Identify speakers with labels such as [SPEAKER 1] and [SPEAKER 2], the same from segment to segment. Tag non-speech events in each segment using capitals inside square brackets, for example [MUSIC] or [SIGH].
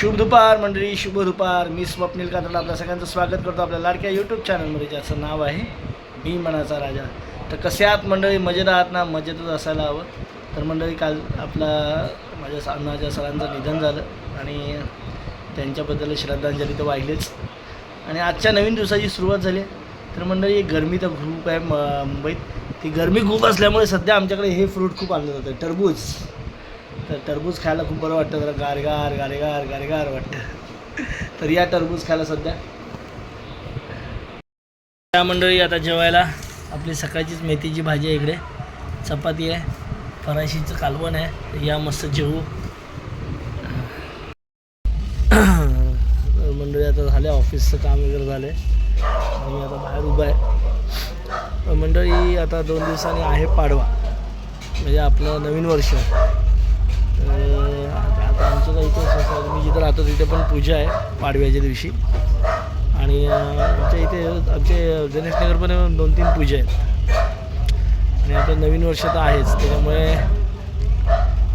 [SPEAKER 1] शुभ दुपार मंडळी शुभ दुपार मी स्वप्नील कातडा आपल्या सगळ्यांचं स्वागत करतो आपल्या लाडक्या यूट्यूब चॅनलमध्ये ज्याचं नाव आहे मी मनाचा राजा. तर कसे आहात मंडळी? मजेत आहात ना? मजेतच असायला हवं. तर मंडळी काल आपला माझ्या सा- माझ्या सरांचं निधन झालं आणि त्यांच्याबद्दल श्रद्धांजली तर वाहिलीच. आणि आजच्या नवीन दिवसाची सुरुवात झाली तर मंडळी गरमी तर खूप आहे मुंबईत. ती गरमी खूप असल्यामुळे सध्या आमच्याकडे हे फ्रूट खूप आणलं जातं टरबूज. तर टरबूज खायला खूप बरं वाटतं जरा गारगार गारगार गारगार वाटतं. तर या टरबूज खायला सध्या. त्या मंडळी आता जेवायला. आपली सकाळचीच मेथीची भाजी आहे इकडे. चपाती आहे फराशीचं कालवण आहे. तर या मस्त जेवू. मंडळी आता झाले ऑफिसचं काम वगैरे झालं. आणि आता बाहेर उभं आहे. मंडळी आता दोन दिवसांनी आहे पाडवा. म्हणजे आपलं नवीन वर्ष. आता आमचं काही इथे असं मी जिथं राहतो तिथे पण पूजा आहे पाडव्याच्या दिवशी. आणि आमच्या इथे आमचे गणेशनगर पण दोन तीन पूजा आहेत. आणि आपलं नवीन वर्ष तर आहेच त्याच्यामुळे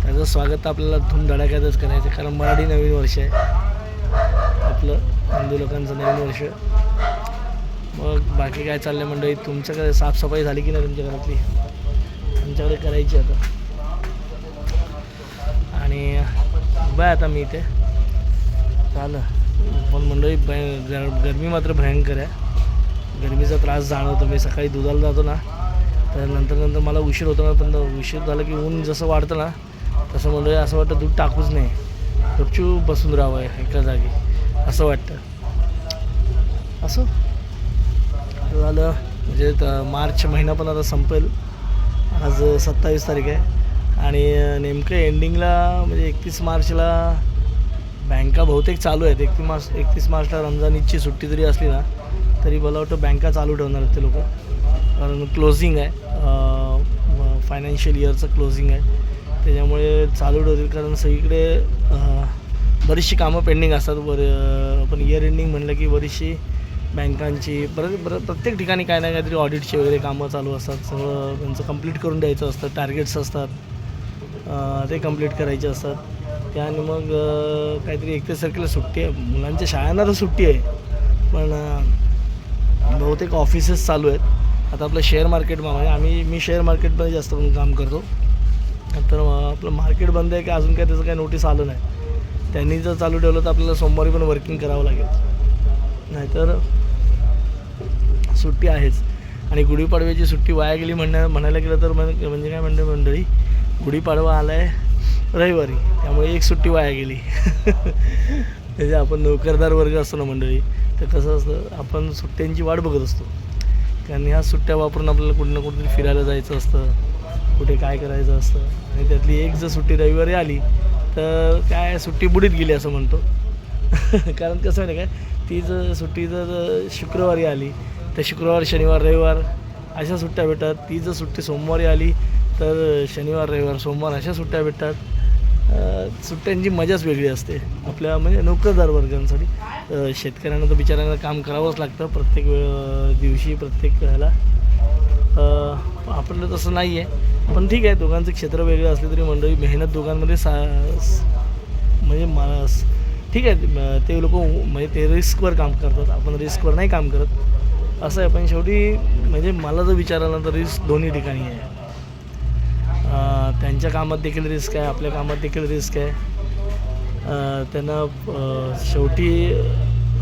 [SPEAKER 1] त्याचं स्वागत आपल्याला धूमधडाक्यातच करायचं कारण मराठी नवीन वर्ष आहे. आपलं हिंदू लोकांचं नवीन वर्ष. मग बाकी काय चाललं मंडळी? तुमच्याकडे साफसफाई झाली की नाही तुमच्या घरातली? आमच्याकडे करायची आता. आणि उभा आहे आता मी इथे. झालं पण मंडळी गर गरमी मात्र भयंकर आहे. गरमीचा त्रास जाणवतो. मी सकाळी दुधाला जातो ना तर नंतर नंतर मला उशीर होतो ना पण उशीर झाला की ऊन जसं वाढतं ना तसं मंडळी असं वाटतं दूध टाकूच नाही गपचू बसून राहावं आहे एका जागी असं वाटतं. असं. झालं म्हणजे तर मार्च महिना पण आता संपेल. आज सत्तावीस तारीख आहे. आणि नेमकं एंडिंगला म्हणजे एकतीस मार्चला बँका बहुतेक चालू आहेत. एकतीस मार्च एकतीस मार्चला रमजान ईदची सुट्टी जरी असली ना तरी मला वाटतं बँका चालू ठेवणार आहेत ते लोक. कारण क्लोजिंग आहे. फायनान्शियल इयरचं क्लोजिंग आहे. त्याच्यामुळे चालू ठेवतील. कारण सगळीकडे बरीचशी कामं पेंडिंग असतात. बरं आपण इयर एंडिंग म्हणलं की बरीचशी बँकांची परत बरं प्रत्येक ठिकाणी काय ना काहीतरी ऑडिटची वगैरे कामं चालू असतात. सगळं त्यांचं कंप्लीट करून द्यायचं असतं. टार्गेट्स असतात. ते कंप्लीट करायचे असतात. त्याने मग काहीतरी काहीतरी एकतीस तारखेला सुट्टी आहे. मुलांच्या शाळांना तर सुट्टी आहे. पण बहुतेक ऑफिसेस चालू आहेत. आता आपलं शेअर मार्केट आहे. आम्ही मी शेअर मार्केटमध्ये जास्त करून काम करतो. तर आपलं मार्केट बंद आहे की अजून काय त्याचं काही नोटीस आलं नाही. त्यांनी जर चालू ठेवलं तर आपल्याला सोमवारी पण वर्किंग करावं लागेल. नाहीतर सुट्टी आहेच. आणि गुढीपाडव्याची सुट्टी वाया गेली म्हणण्या म्हणायला गेलं तर म्हणजे काय म्हणते मंडळी? गुढीपाडवा आला आहे रविवारी त्यामुळे एक सुट्टी वाया गेली. [LAUGHS] म्हणजे आपण नोकरदार वर्ग असतो ना मंडळी तर कसं असतं आपण सुट्ट्यांची वाट बघत असतो. कारण ह्या सुट्ट्या वापरून आपल्याला कुठं ना कुठेतरी फिरायला जायचं असतं कुठे काय करायचं असतं. आणि त्यातली एक जर सुट्टी रविवारी आली तर काय सुट्टी बुडीत गेली असं म्हणतो. [LAUGHS] कारण कसं आहे काय ती जर सुट्टी जर शुक्रवारी आली तर शुक्रवार शनिवार रविवार अशा सुट्ट्या भेटतात. ती जर सुट्टी सोमवारी आली तर शनिवार रविवार सोमवार अशा सुट्ट्या भेटतात. सुट्ट्यांची मजाच वेगळी असते. आपल्या म्हणजे नोकरदार वर्गांसाठी. शेतकऱ्यांना तर बिचाऱ्यांना काम करावंच लागतं प्रत्येक वेळ दिवशी प्रत्येक ह्याला आपलं तसं नाही आहे पण ठीक आहे दोघांचं क्षेत्र वेगळं असले तरी मंडळी मेहनत दोघांमध्ये सा म्हणजे मला ठीक आहे. ते लोक म्हणजे ते रिस्कवर काम करतात. आपण रिस्कवर नाही काम करत. असं आहे. पण शेवटी म्हणजे मला जर विचारायला तर रिस्क दोन्ही ठिकाणी आहे. त्यांच्या कामात देखील रिस्क आहे आपल्या कामात देखील रिस्क आहे. त्यांना शेवटी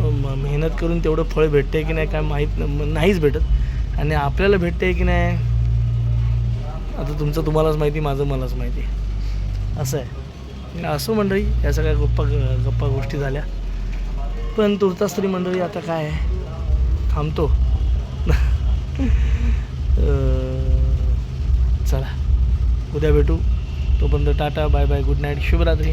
[SPEAKER 1] म- मेहनत करून तेवढं फळ भेटते की नाही काय माहीत नाहीच भेटत. आणि आपल्याला भेटते की नाही आता तुमचं तुम्हालाच माहिती माझं मलाच माहिती. असं आहे. असो मंडळी या सगळ्या गप्पा गप्पा गोष्टी झाल्या. पण तुर्तास तरी मंडळी आता काय आहे? थांबतो [LAUGHS] अं, चला उद्या भेटू. तोपर्यंत tata bye bye good night शुभरात्री.